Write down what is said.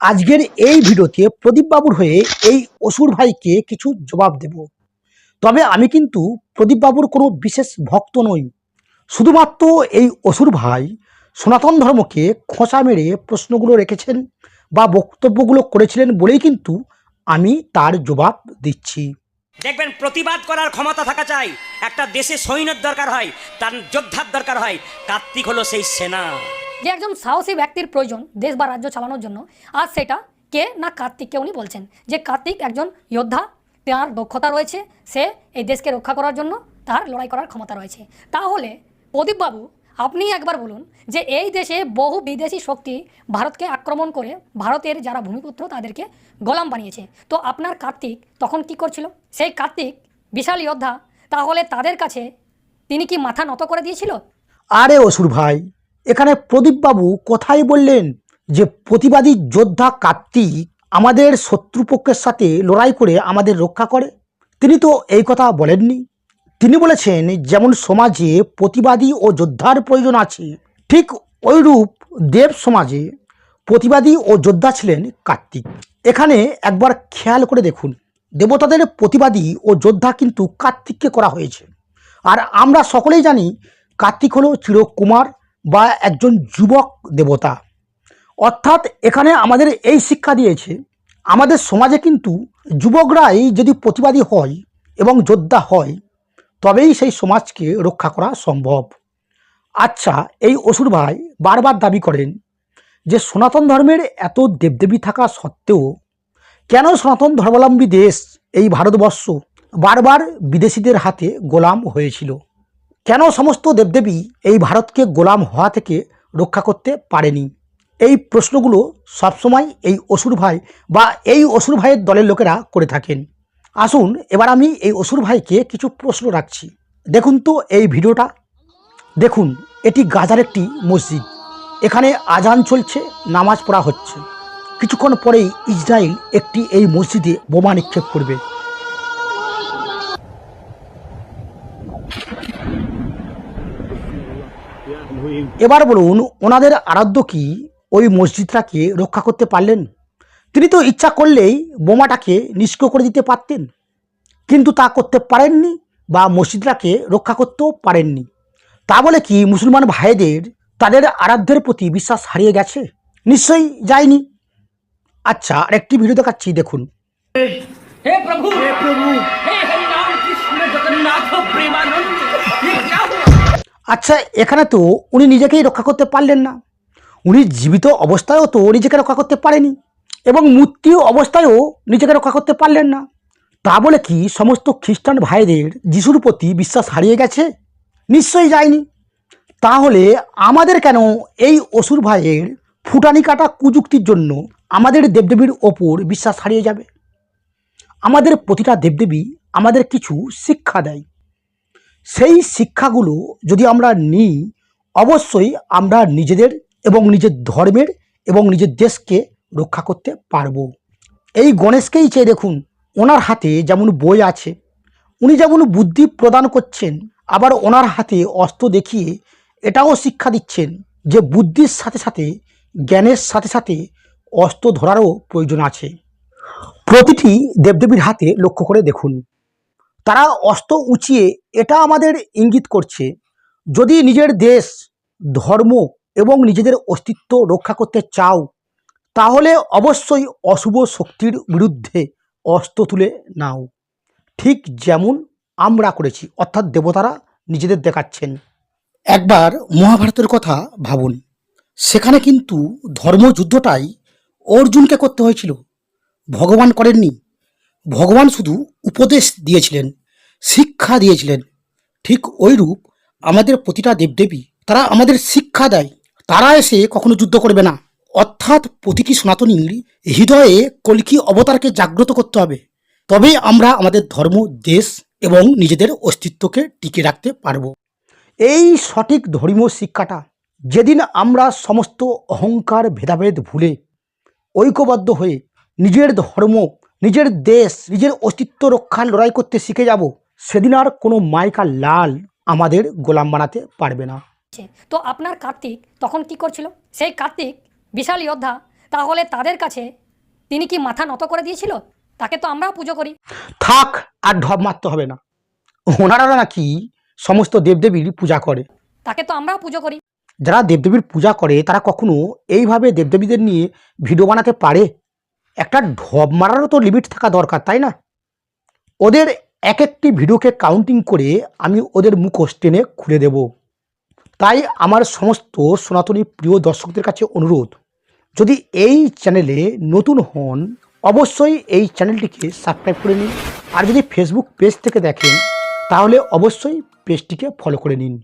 আজকের এই ভিডিওতে প্রদীপবাবুর হয়ে এই অসুর ভাইকে কিছু জবাব দেব। তবে আমি কিন্তু প্রদীপবাবুর কোনো বিশেষ ভক্ত নই। শুধুমাত্র এই অসুর ভাই সনাতন ধর্মকে খোঁচা মেরে প্রশ্নগুলো রেখেছেন বা বক্তব্যগুলো করেছিলেন বলেই কিন্তু আমি তার জবাব দিচ্ছি। দেখবেন, প্রতিবাদ করার ক্ষমতা থাকা চাই। একটা দেশে সৈন্যের দরকার হয়, তার যোদ্ধার দরকার হয়। কার্তিক হলো সেই সেনা। যে একজন সাহসী ব্যক্তির প্রয়োজন দেশ বা রাজ্য চালানোর জন্য। আর সেটা কে না কার্তিককে উনি বলছেন। যে কার্তিক একজন যোদ্ধা, তার দক্ষতা রয়েছে, সে এই দেশকে রক্ষা করার জন্য তার লড়াই করার ক্ষমতা রয়েছে। তাহলে প্রদীপবাবু, আপনি একবার বলুন যে এই দেশে বহু বিদেশি শক্তি ভারতকে আক্রমণ করে ভারতের যারা ভূমিপুত্র তাদেরকে গোলাম বানিয়েছে। তো আপনার কার্তিক তখন কি করছিল? সেই কার্তিক বিশাল যোদ্ধা, তাহলে তাদের কাছে তিনি কি মাথা নত করে দিয়েছিল? আরে অসুর ভাই এখানে প্রদীপবাবু কোথায় বললেন যে প্রতিবাদী যোদ্ধা কার্তিক আমাদের শত্রুপক্ষের সাথে লড়াই করে আমাদের রক্ষা করে। তিনি তো এই কথা বলেননি। তিনি বলেছেন, যেমন সমাজে প্রতিবাদী ও যোদ্ধার প্রয়োজন আছে, ঠিক ওইরূপ দেব সমাজে প্রতিবাদী ও যোদ্ধা ছিলেন কার্তিক এখানে একবার খেয়াল করে দেখুন, দেবতাদের প্রতিবাদী ও যোদ্ধা কিন্তু কার্তিককে করা হয়েছে। আর আমরা সকলেই জানি, কার্তিক হলো চিরকুমার বা একজন যুবক দেবতা। অর্থাৎ এখানে আমাদের এই শিক্ষা দিয়েছে, আমাদের সমাজে কিন্তু যুবকরাই যদি প্রতিবাদী হয় এবং যোদ্ধা হয়, তবেই সেই সমাজকে রক্ষা করা সম্ভব। আচ্ছা এই অসুর ভাই বারবার দাবি করেন যে সনাতন ধর্মের এত দেবদেবী থাকা সত্ত্বেও কেন সনাতন ধর্মাবলম্বী দেশ এই ভারতবর্ষ বারবার বিদেশিদের হাতে গোলাম হয়েছিল? কেন সমস্ত দেবদেবী এই ভারতকে গোলাম হওয়া থেকে রক্ষা করতে পারেনি? এই প্রশ্নগুলো সবসময় এই অসুর ভাই বা এই অসুর ভাইয়ের দলের লোকেরা করে থাকেন। আসুন, এবার আমি এই অসুর ভাইকে কিছু প্রশ্ন রাখছি। দেখুন তো এই ভিডিওটা। দেখুন, এটি গাজার একটি মসজিদ। এখানে আজান চলছে, নামাজ পড়া হচ্ছে। কিছুক্ষণ পরেই ইসরায়েল একটি এই মসজিদে বোমা নিক্ষেপ করবে। এবার বলুন ওনাদের আরাধ্য কি? ওই মসজিদটাকে রক্ষা করতে পারলেন? তিনি তো ইচ্ছা করলেই বোমাটাকে নিষ্ক্রিয় করে দিতে পারতেন কিন্তু তা করতে পারেননি বা মসজিদটাকে রক্ষা করতেও পারেননি। তা বলে কি মুসলমান ভাইদের তাদের আরাধ্যের প্রতি বিশ্বাস হারিয়ে গেছে? নিশ্চয়ই যায়নি। আচ্ছা আরেকটি ভিডিও দেখাচ্ছি দেখুন। হে প্রভু! হে প্রভু! আচ্ছা এখানে তো উনি নিজেকেই রক্ষা করতে পারলেন না। উনি জীবিত অবস্থায়ও তো নিজেকে রক্ষা করতে পারেনি এবং মৃত্যু অবস্থায়ও নিজেকে রক্ষা করতে পারলেন না। তা বলে কি সমস্ত খ্রিস্টান ভাইদের যিশুর প্রতি বিশ্বাস হারিয়ে গেছে? নিশ্চয়ই যায়নি। তাহলে আমাদের কেন এই অসুর ভাইয়ের ফুটানি কাটা কুযুক্তির জন্য আমাদের দেবদেবীর ওপর বিশ্বাস হারিয়ে যাবে? আমাদের প্রতিটা দেবদেবী আমাদের কিছু শিক্ষা দেয়। সেই শিক্ষাগুলো যদি আমরা নিই, অবশ্যই আমরা নিজেদের এবং নিজের ধর্মের এবং নিজের দেশকে রক্ষা করতে পারব। এই গণেশকেই চেয়ে দেখুন, ওনার হাতে যেমন বই আছে, উনি যেমন বুদ্ধি প্রদান করছেন, আবার ওনার হাতে অস্ত্র দেখিয়ে এটাও শিক্ষা দিচ্ছেন যে বুদ্ধির সাথে সাথে, জ্ঞানের সাথে সাথে অস্ত্র ধরারও প্রয়োজন আছে। প্রতিটি দেবদেবীর হাতে লক্ষ্য করে দেখুন। তারা অস্ত্র উঁচিয়ে এটা আমাদের ইঙ্গিত করছে। যদি নিজের দেশ, ধর্ম এবং নিজেদের অস্তিত্ব রক্ষা করতে চাও, তাহলে অবশ্যই অশুভ শক্তির বিরুদ্ধে অস্ত্র তুলে নাও। ঠিক যেমন আমরা করেছি, অর্থাৎ দেবতারা নিজেদের দেখাচ্ছেন। একবার মহাভারতের কথা ভাবুন। সেখানে কিন্তু ধর্মযুদ্ধটাই অর্জুনকে করতে হয়েছিল। ভগবান করেননি। ভগবান শুধু উপদেশ দিয়েছিলেন, শিক্ষা দিয়েছিলেন। ঠিক ওইরূপ আমাদের প্রতিটা দেবদেবী, তারা আমাদের শিক্ষা দেয়। তারা এসে কখনো যুদ্ধ করবে না। অর্থাৎ প্রতিটি সনাতনীর হৃদয়ে কলকি অবতারকে জাগ্রত করতে হবে। তবেই আমরা আমাদের ধর্ম, দেশ এবং নিজেদের অস্তিত্বকে টিকে রাখতে পারব। এই সঠিক ধর্মীয় শিক্ষাটা যেদিন আমরা সমস্ত অহংকার, ভেদাভেদ ভুলে ঐক্যবদ্ধ হয়ে নিজের ধর্ম নিজের দেশ নিজের অস্তিত্ব রক্ষার লড়াই করতে শিখে যাব সেদিন আর কোনো মাইকা লাল আমাদের গোলাম বানাতে পারবে না। তো আপনার কার্তিক তখন কি করছিল? সেই কার্তিক বিশাল যোদ্ধা তাহলে তাদের কাছে তিনি কি মাথা নত করে দিয়েছিল? তাকে তো আমরাও পুজো করি। থাক আর ঢপ মারতে হবে না। ওনারা নাকি সমস্ত দেবদেবীর পূজা করে। তাকে তো আমরাও পুজো করি। যারা দেবদেবীর পূজা করে তারা কখনো এইভাবে দেবদেবীদের নিয়ে ভিডিও বানাতে পারে? একটা ঢপ মারারও তো লিমিট থাকা দরকার, তাই না? ওদের এক একটি ভিডিওকে কাউন্টিং করে আমি ওদের মুখোশ টেনে খুলে দেব। তাই আমার সমস্ত সনাতনী প্রিয় দর্শকদের কাছে অনুরোধ, যদি এই চ্যানেলে নতুন হন, অবশ্যই এই চ্যানেলটিকে সাবস্ক্রাইব করে নিন। আর যদি ফেসবুক পেজ থেকে দেখেন, তাহলে অবশ্যই পেজটিকে ফলো করে নিন।